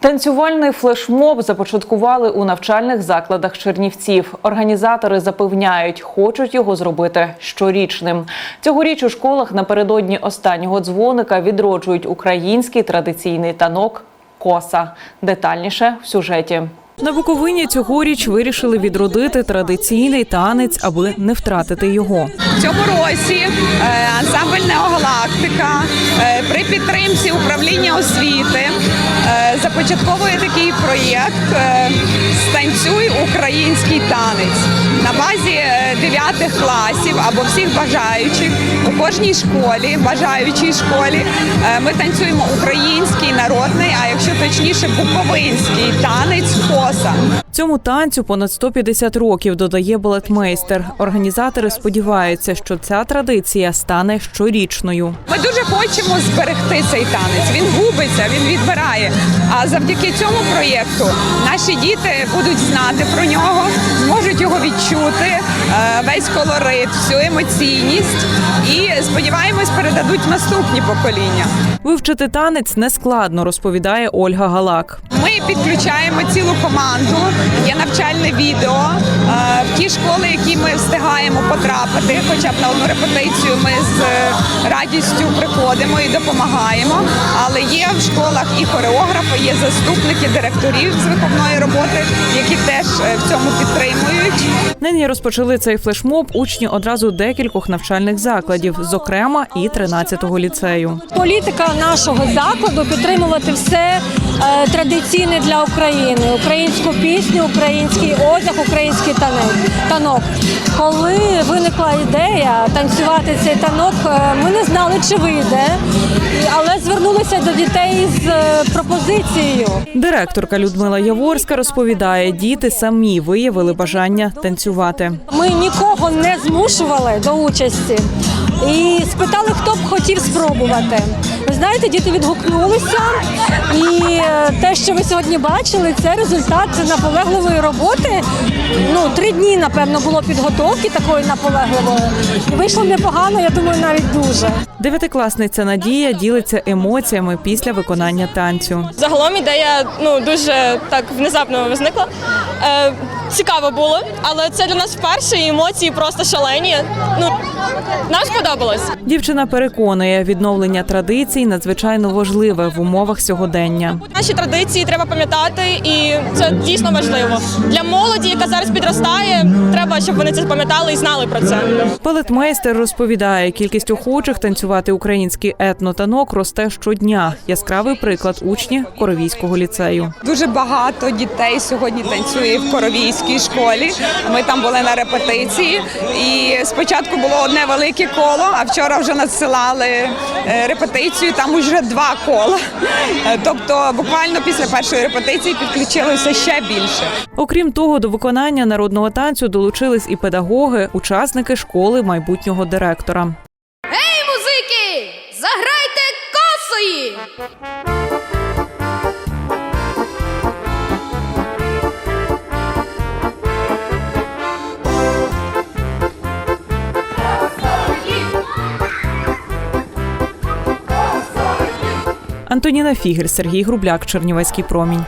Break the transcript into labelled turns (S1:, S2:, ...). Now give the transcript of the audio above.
S1: Танцювальний флешмоб започаткували у навчальних закладах Чернівців. Організатори запевняють, хочуть його зробити щорічним. Цьогоріч у школах напередодні останнього дзвоника відроджують український традиційний танок коса. Детальніше в сюжеті. На Буковині цьогоріч вирішили відродити традиційний танець, аби не втратити його.
S2: В цьому році е, ансамбль Неогалактика е, при підтримці управління освіти започатковує такий проєкт е, Станцюй український танець на базі 9 класів або всіх бажаючих у кожній школі, бажаючій школі. е, Ми танцюємо український народний, а якщо точніше, буковинський танець коса.
S1: Цьому танцю понад 150 років додає балетмейстер. Організатори сподіваються, що ця традиція стане щорічною.
S2: Ми дуже хочемо зберегти цей танець. Він губиться, він відбирає. А завдяки цьому проєкту наші діти будуть знати про нього, зможуть його відчути, е, весь колорит, всю емоційність і сподіваємось, передадуть наступні покоління.
S1: Вивчити танець нескладно, розповідає Ольга Галак.
S2: Ми підключаємо цілу команду. Є навчальне відео е, в ті школи, які ми встигаємо потрапити. Хоча б на одну репетицію ми з е, радістю приходимо і допомагаємо. Але є в школах і хореографи, є заступники директорів з виховної роботи,
S1: Нині розпочали цей флешмоб учні одразу декількох навчальних закладів, зокрема і 13-го ліцею.
S3: Політика нашого закладу підтримувати все е, традиційне для України: українську пісню, український одяг, український танок. Коли виникла ідея танцювати цей танок, е, ми не знали, чи вийде, але звернулися до дітей з е, пропозицією.
S1: Директорка Людмила Яворська розповідає, діти самі виявили бажання танцювати.
S3: Ми нікого не змушували до участі і спитали, хто б хотів спробувати. Ви знаєте, діти відгукнулися, і е, те, що ви сьогодні бачили, це результат наполегливої роботи. Ну, три дні, напевно, було підготовки такої наполегливої. І вийшло непогано, я думаю, навіть дуже.
S1: Дев'ятикласниця Надія ділиться емоціями після виконання танцю.
S4: Загалом ідея ну дуже так внезапно возникла. Е, цікаво було, але це для нас вперше і емоції просто шалені. Ну нам сподобалось.
S1: Дівчина переконує, відновлення традицій надзвичайно важливе в умовах сьогодення.
S4: Наші традиції треба пам'ятати, і це дійсно важливо для молоді, яка зараз підростає. Треба, щоб вони це пам'ятали і знали про це.
S1: Балетмейстер розповідає, кількість охочих танцювати український етнотанок росте щодня. Яскравий приклад учні Коровійського ліцею.
S2: Дуже багато дітей сьогодні танцює в коровійській школі. Ми там були на репетиції, і спочатку було одне велике коло, а вчора вже надсилали е, репетицію. Там уже два кола. Е, Тобто, буквально після першої репетиції підключилося ще більше.
S1: Окрім того, до виконання народного танцю долучились і педагоги, учасники школи майбутнього директора.
S5: Гей, музики! Заграйте косої!
S1: Антоніна Фігель, Сергій Грубляк, Чернівецький промінь.